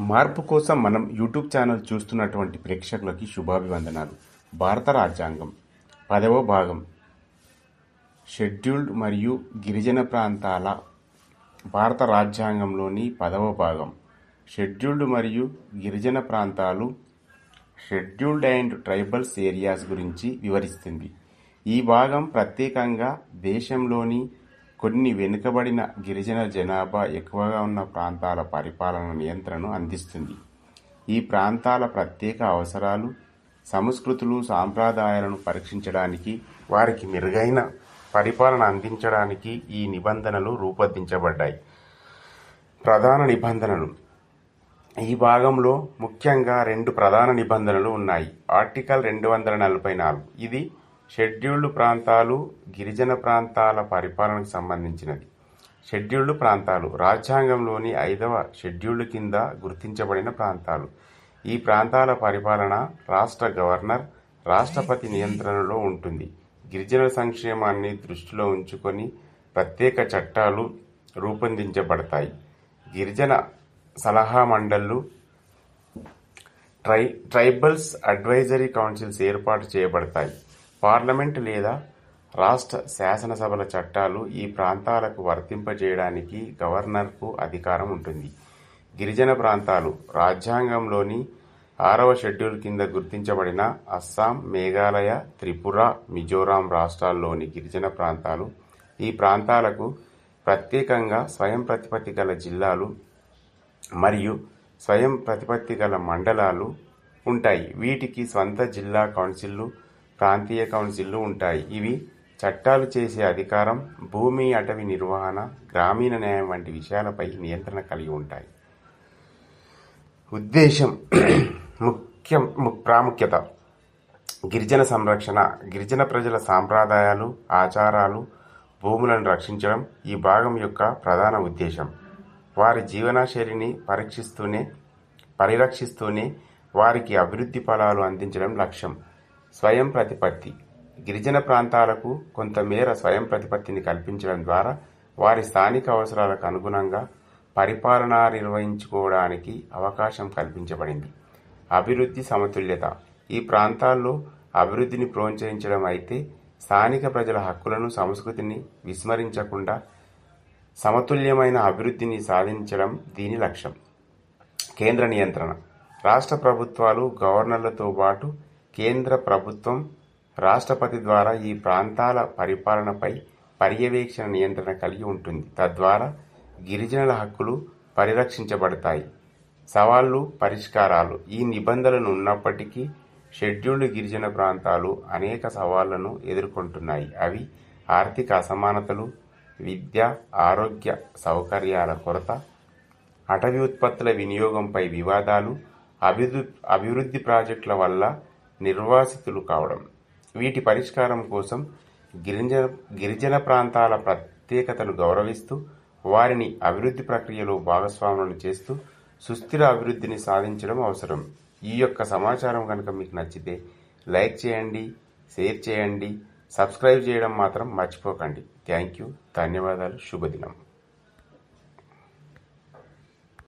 మార్పు కోసం మనం యూట్యూబ్ ఛానల్ చూస్తున్నటువంటి ప్రేక్షకులకి శుభాభివందనాలు. భారత రాజ్యాంగం పదవ భాగం. షెడ్యూల్డ్ మరియు గిరిజన ప్రాంతాల భారత రాజ్యాంగంలోని పదవ భాగం. షెడ్యూల్డ్ మరియు గిరిజన ప్రాంతాలు షెడ్యూల్డ్ అండ్ ట్రైబల్స్ ఏరియాస్ గురించి వివరిస్తుంది. ఈ భాగం ప్రత్యేకంగా దేశంలోని కొన్ని వెనుకబడిన గిరిజన జనాభా ఎక్కువగా ఉన్న ప్రాంతాల పరిపాలన నియంత్రణను అందిస్తుంది. ఈ ప్రాంతాల ప్రత్యేక అవసరాలు సంస్కృతులు సాంప్రదాయాలను పరీక్షించడానికి వారికి మెరుగైన పరిపాలన అందించడానికి ఈ నిబంధనలు రూపొందించబడ్డాయి. ప్రధాన నిబంధనలు. ఈ భాగంలో ముఖ్యంగా రెండు ప్రధాన నిబంధనలు ఉన్నాయి. ఆర్టికల్ రెండు వందల నలభై నాలుగు. ఇది షెడ్యూల్డ్ ప్రాంతాలు గిరిజన ప్రాంతాల పరిపాలనకు సంబంధించినది షెడ్యూల్డ్ ప్రాంతాలు రాజ్యాంగంలోని ఐదవ షెడ్యూల్డ్ కింద గుర్తించబడిన ప్రాంతాలు. ఈ ప్రాంతాల పరిపాలన రాష్ట్ర గవర్నర్ రాష్ట్రపతి నియంత్రణలో ఉంటుంది. గిరిజన సంక్షేమాన్ని దృష్టిలో ఉంచుకొని ప్రత్యేక చట్టాలు రూపొందించబడతాయి. గిరిజన సలహా మండళ్ళు ట్రై ట్రైబల్స్ అడ్వైజరీ కౌన్సిల్స్ ఏర్పాటు చేయబడతాయి. పార్లమెంట్ లేదా రాష్ట్ర శాసనసభల చట్టాలు ఈ ప్రాంతాలకు వర్తింపజేయడానికి గవర్నర్కు అధికారం ఉంటుంది. గిరిజన ప్రాంతాలు రాజ్యాంగంలోని ఆరవ షెడ్యూల్ కింద గుర్తించబడిన అస్సాం మేఘాలయ త్రిపుర మిజోరాం రాష్ట్రాల్లోని గిరిజన ప్రాంతాలు ఈ ప్రాంతాలకు ప్రత్యేకంగా స్వయం ప్రతిపత్తి గల జిల్లాలు మరియు స్వయం ప్రతిపత్తి గల మండలాలు ఉంటాయి. వీటికి స్వంత జిల్లా కౌన్సిల్లు ప్రాంతీయ కౌన్సిల్లు ఉంటాయి. ఇవి చట్టాలు చేసే అధికారం భూమి అటవీ నిర్వహణ గ్రామీణ న్యాయం వంటి విషయాలపై నియంత్రణ కలిగి ఉంటాయి. ఉద్దేశం ముఖ్యం ప్రాముఖ్యత. గిరిజన సంరక్షణ గిరిజన ప్రజల సాంప్రదాయాలు ఆచారాలు భూములను రక్షించడం ఈ భాగం యొక్క ప్రధాన ఉద్దేశం. వారి జీవనశైలిని పరీక్షిస్తూనే పరిరక్షిస్తూనే వారికి అభివృద్ధి ఫలాలు అందించడం లక్ష్యం. స్వయం ప్రతిపత్తి. గిరిజన ప్రాంతాలకు కొంతమేర స్వయం ప్రతిపత్తిని కల్పించడం ద్వారా వారి స్థానిక అవసరాలకు అనుగుణంగా పరిపాలన నిర్వహించుకోవడానికి అవకాశం కల్పించబడింది. అభివృద్ధి సమతుల్యత. ఈ ప్రాంతాల్లో అభివృద్ధిని ప్రోత్సహించడం అయితే స్థానిక ప్రజల హక్కులను సంస్కృతిని విస్మరించకుండా సమతుల్యమైన అభివృద్ధిని సాధించడం దీని లక్ష్యం. కేంద్ర నియంత్రణ. రాష్ట్ర ప్రభుత్వాలు గవర్నర్లతో పాటు కేంద్ర ప్రభుత్వం రాష్ట్రపతి ద్వారా ఈ ప్రాంతాల పరిపాలనపై పర్యవేక్షణ నియంత్రణ కలిగి ఉంటుంది. తద్వారా గిరిజనుల హక్కులు పరిరక్షించబడతాయి. సవాళ్ళు పరిష్కారాలు ఈ నిబంధనలు ఉన్నప్పటికీ షెడ్యూల్డ్ గిరిజన ప్రాంతాలు అనేక సవాళ్ళను ఎదుర్కొంటున్నాయి. అవి ఆర్థిక అసమానతలు విద్య ఆరోగ్య సౌకర్యాల కొరత అటవీ ఉత్పత్తుల వినియోగంపై వివాదాలు అభివృద్ధి అభివృద్ధి ప్రాజెక్టుల వల్ల నిర్వాసితులు కావడం. వీటి పరిష్కారం కోసం గిరిజన గిరిజన ప్రాంతాల ప్రత్యేకతను గౌరవిస్తూ వారిని అభివృద్ధి ప్రక్రియలో భాగస్వాములను చేస్తూ సుస్థిర అభివృద్ధిని సాధించడం అవసరం. ఈ యొక్క సమాచారం కనుక మీకు నచ్చితే లైక్ చేయండి షేర్ చేయండి సబ్స్క్రైబ్ చేయడం మాత్రం మర్చిపోకండి. థ్యాంక్ యూ ధన్యవాదాలు శుభదినం.